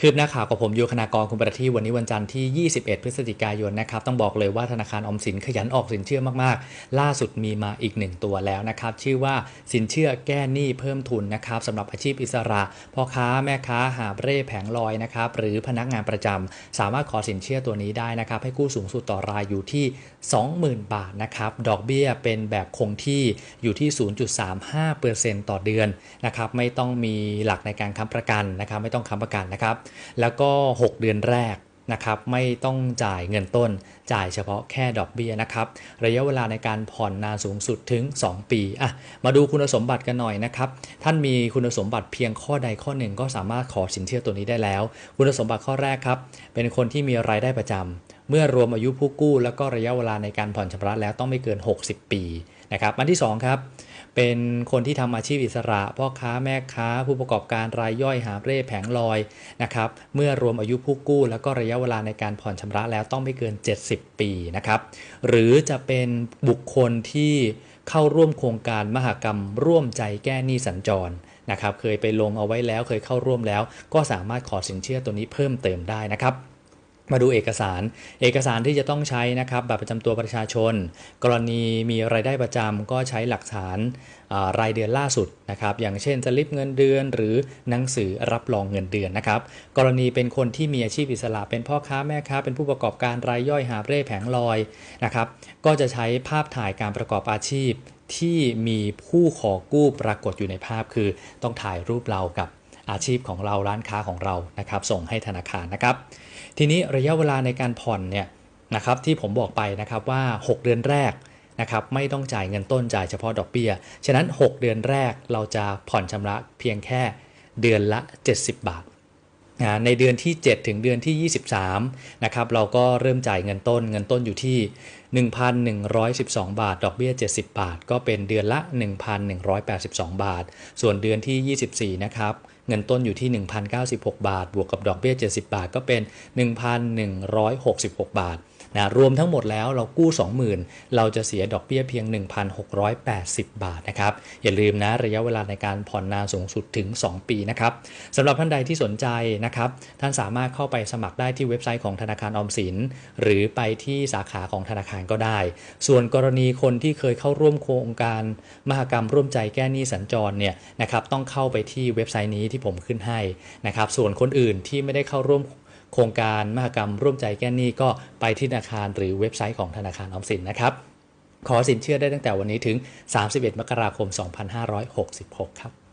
คืบหน้าข่าวกับผมโยคณากรคุณประทีวันนี้วันจันทร์ที่ 21 พฤศจิกายนนะครับต้องบอกเลยว่าธนาคารอมสินขยันออกสินเชื่อมากๆ ล่าสุดมีมาอีกหนึ่งตัวแล้วนะครับชื่อว่าสินเชื่อแก้หนี้เพิ่มทุนนะครับสำหรับอาชีพอิสระพ่อค้าแม่ค้าหาเร่แผงลอยนะครับหรือพนักงานประจำสามารถขอสินเชื่อตัวนี้ได้นะครับให้กู้สูงสุดต่อรายอยู่ที่ 20,000 บาทนะครับดอกเบี้ยเป็นแบบคงที่อยู่ที่ 0.35%ต่อเดือนนะครับไม่ต้องมีหลักในการค้ำประกันนะครับไม่ต้องค้ำประกันนะครับแล้วก็ 6 เดือนแรกนะครับไม่ต้องจ่ายเงินต้นจ่ายเฉพาะแค่ดอกเบี้ยนะครับ ระยะเวลาในการผ่อนนานสูงสุดถึง 2 ปีอะมาดูคุณสมบัติกันหน่อยนะครับ ท่านมีคุณสมบัติเพียงข้อใดข้อหนึ่งก็สามารถขอสินเชื่อตัวนี้ได้แล้ว คุณสมบัติข้อแรกครับ เป็นคนที่มีรายได้ประจำเมื่อรวมอายุผู้กู้ แล้วก็ระยะเวลาในการผ่อนชำระแล้วต้องไม่เกิน 60 ปีนะครับอันที่ 2 ครับ เป็นคนที่ทำอาชีพอิสระ พ่อค้าแม่ค้า ผู้ประกอบการรายย่อยหาเร่แผงลอยนะครับเมื่อรวมอายุผู้กู้ แล้วก็ระยะเวลาในการผ่อนชำระแล้วต้องไม่เกิน 70 ปีนะครับหรือจะเป็นบุคคลที่เข้าร่วมโครงการมหกรรม ร่วมใจแก้หนี้สัญจรนะครับเคยไปลงเอาไว้แล้วเคยเข้าร่วมแล้ว ก็สามารถขอสินเชื่อตัวนี้เพิ่มเติมได้นะครับ มาดูเอกสาร เอกสารที่จะต้องใช้นะครับบัตรประจำตัวประชาชน กรณีมีรายได้ประจำก็ใช้หลักฐานรายเดือนล่าสุดนะครับ อย่างเช่นสลิปเงินเดือนหรือหนังสือรับรองเงินเดือนนะครับ กรณีเป็นคนที่มีอาชีพอิสระ เป็นพ่อค้าแม่ค้า เป็นผู้ประกอบการรายย่อยหาเร่แผงลอยนะครับ ก็จะใช้ภาพถ่ายการประกอบอาชีพที่มีผู้ขอกู้ปรากฏอยู่ในภาพคือ ต้องถ่ายรูปเรากับ อาชีพของเราร้านค้าของเรานะครับ ส่งให้ธนาคารนะครับ ทีนี้ระยะเวลาในการผ่อนเนี่ยนะครับที่ผมบอกไปนะครับว่า 6 เดือนแรกนะครับไม่ต้องจ่ายเงินต้นจ่ายเฉพาะดอกเบี้ย ฉะนั้น 6 เดือนแรกเราจะผ่อนชำระเพียงแค่เดือนละ 70 บาท ในเดือนที่ 7 ถึงเดือนที่ 23นะครับเราก็เริ่มจ่ายเงินต้น เงินต้นอยู่ที่ 1,112 บาท ดอกเบี้ย 70 บาท ก็เป็นเดือนละ 1,182 บาท ส่วนเดือนที่ 24 นะครับเงินต้นอยู่ที่ 1,096 บาท บวกกับดอกเบี้ย 70 บาท ก็เป็น 1,166 บาท นะรวมทั้งหมดแล้วเรากู้ 20,000 เราจะเสียดอกเบี้ยเพียง 1,680 บาทนะครับ อย่าลืมนะระยะเวลาในการผ่อนนานสูงสุดถึง 2 ปีนะครับสำหรับท่านใดที่สนใจนะครับท่านสามารถเข้าไปสมัครได้ที่เว็บไซต์ของธนาคารออมสิน หรือไปที่สาขาของธนาคารก็ได้ ส่วนกรณีคนที่เคยเข้าร่วมโครงการมหกรรมร่วมใจแก้หนี้สัญจรเนี่ยนะครับต้องเข้าไปที่เว็บไซต์นี้ที่ผมขึ้นให้นะครับส่วนคนอื่นที่ไม่ได้เข้าร่วม โครงการมหกรรมร่วมใจแก้หนี้ก็ไปที่ธนาคารหรือเว็บไซต์ของธนาคารออมสินนะครับ ขอสินเชื่อได้ตั้งแต่วันนี้ถึง 31 มกราคม 2566 ครับ